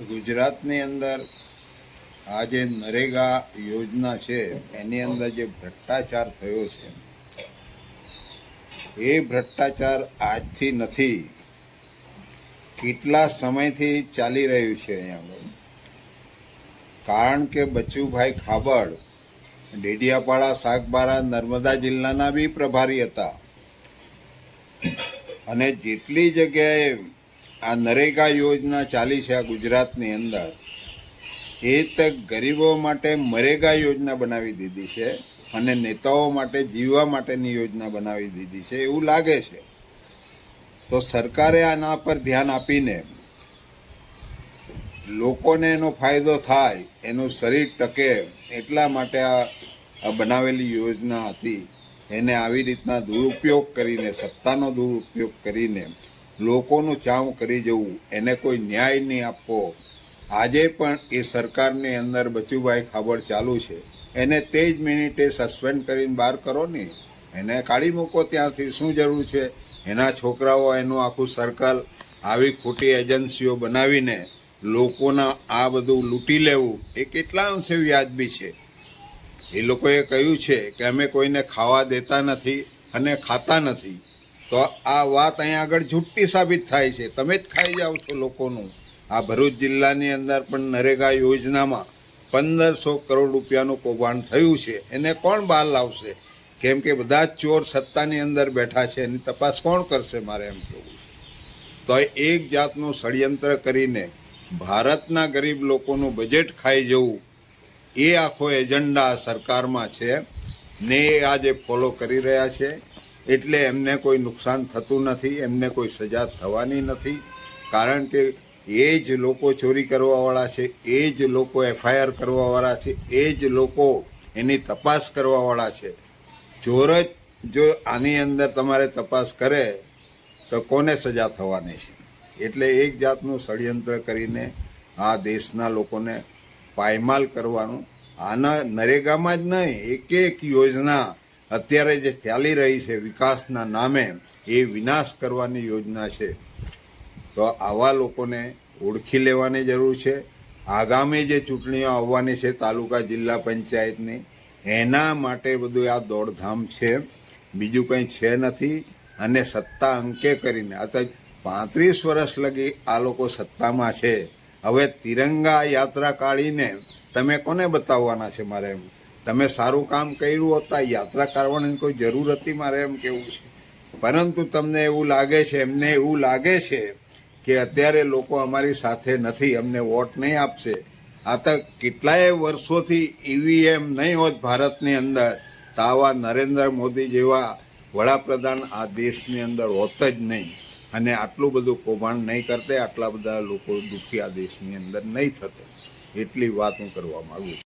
ગુજરાતની અંદર આ જે નરેગા યોજના છે, એની અંદર જે ભ્રષ્ટાચાર થયો છે, એ ભ્રષ્ટાચાર આજથી નથી. કેટલા સમયથી ચાલી રહ્યું છે અહીંયા કારણ કે બચુભાઈ ખાબડ ડેડિયાપાડા સાગબારા નર્મદા જિલ્લાના બી પ્રભારી હતા. અને જેટલી જગ્યાએ આ નરેગા યોજના ચાલી છે આ ગુજરાતની અંદર. એ તો ગરીબો માટે મરેગા યોજના બનાવી દીધી છે અને નેતાઓ માટે, જીવવા માટેની યોજના બનાવી દીધી છે, એવું લાગે છે. તો સરકારે આના પર ધ્યાન આપીને લોકોને એનો ફાયદો થાય, એનું શરીર ટકે, એટલા માટે આ બનાવેલી યોજના હતી. એને આવી રીતના દુરુપયોગ કરીને, સત્તાનો દુરુપયોગ કરીને લોકોનું ચાવ કરી જવું, એને કોઈ ન્યાય નહીં આપવો. આજે પણ એ સરકારની અંદર બચુભાઈ ખાબડ ચાલુ છે. એને તે જ મિનિટે સસ્પેન્ડ કરીને બહાર કરો ને. એને કાઢી મૂકો ત્યાંથી. શું જરૂર છે? એના છોકરાઓ, એનું આખું સર્કલ આવી ખોટી એજન્સીઓ બનાવીને લોકોના આ બધું લૂંટી લેવું, એ કેટલા અંશે વ્યાજબી છે? એ લોકોએ કહ્યું છે કે અમે કોઈને ખાવા દેતા નથી અને ખાતા નથી. તો આ વાત અહીંયા આગળ જૂઠી સાબિત થાય છે. તમે જ ખાઈ જાઓ છો લોકોનું. આ ભરૂચ જિલ્લાની અંદર પણ નરેગા યોજનામાં પંદરસો કરોડ રૂપિયાનું કૌભાંડ થયું છે. એને કોણ બહાર લાવશે? કેમ કે બધા જ ચોર સત્તાની અંદર બેઠા છે. એની તપાસ કોણ કરશે મારે એમ કહેવું છે. તો એક જાતનું ષડયંત્ર કરીને ભારતના ગરીબ લોકોનું બજેટ ખાઈ જવું, એ આખો એજન્ડા સરકારમાં છે ને એ આજે ફોલો કરી રહ્યા છે. એટલે એમને કોઈ નુકસાન થતું નથી, એમને કોઈ સજા થવાની નથી. કારણ કે એ જ લોકો ચોરી કરવાવાળા છે, એ જ લોકો એફઆઈઆર કરવાવાળા છે, એ જ લોકો એની તપાસ કરવાવાળા છે. ચોર જ જો આની અંદર તમારે તપાસ કરે, તો કોને સજા થવાની છે? એટલે એક જાતનું ષડયંત્ર કરીને આ દેશના લોકોને પાયમાલ કરવાનું. આના નરેગામાં જ નહીં, એક એક યોજના અત્યારે જે ચાલી રહી છે વિકાસના નામે એ વિનાશ કરવાની યોજના છે. તો આવા લોકોને ઓળખી લેવાની જરૂર છે. આગામી જે ચૂંટણીઓ આવવાની છે તાલુકા જિલ્લા પંચાયતની, એના માટે બધું આ દોડધામ છે. બીજું કંઈ છે નથી. અને સત્તા અંકે કરીને, આ પાંત્રીસ વર્ષ લગી આ લોકો સત્તામાં છે. હવે તિરંગા યાત્રા કાઢીને તમે કોને બતાવવાના છે મારે એમ? તમે સારું કામ કર્યું હતા યાત્રા કરવાની કોઈ જરૂર હતી? મારે એમ કેવું છે. પરંતુ તમને એવું લાગે છે, એમને એવું લાગે છે કે અત્યારે લોકો અમારી સાથે નથી, અમને વોટ નહીં આપશે. આ તો કેટલાય વર્ષોથી ઈવીએમ નહીં હોત ભારતની અંદર. તો આવા નરેન્દ્ર મોદી જેવા વડાપ્રધાન આ દેશની અંદર હોત જ નહીં. અને આટલું બધું કૌભાંડ નહીં કરતે, આટલા બધા લોકો દુઃખી આ દેશની અંદર નહીં થતો. એટલી વાત હું કરવા માગું છું.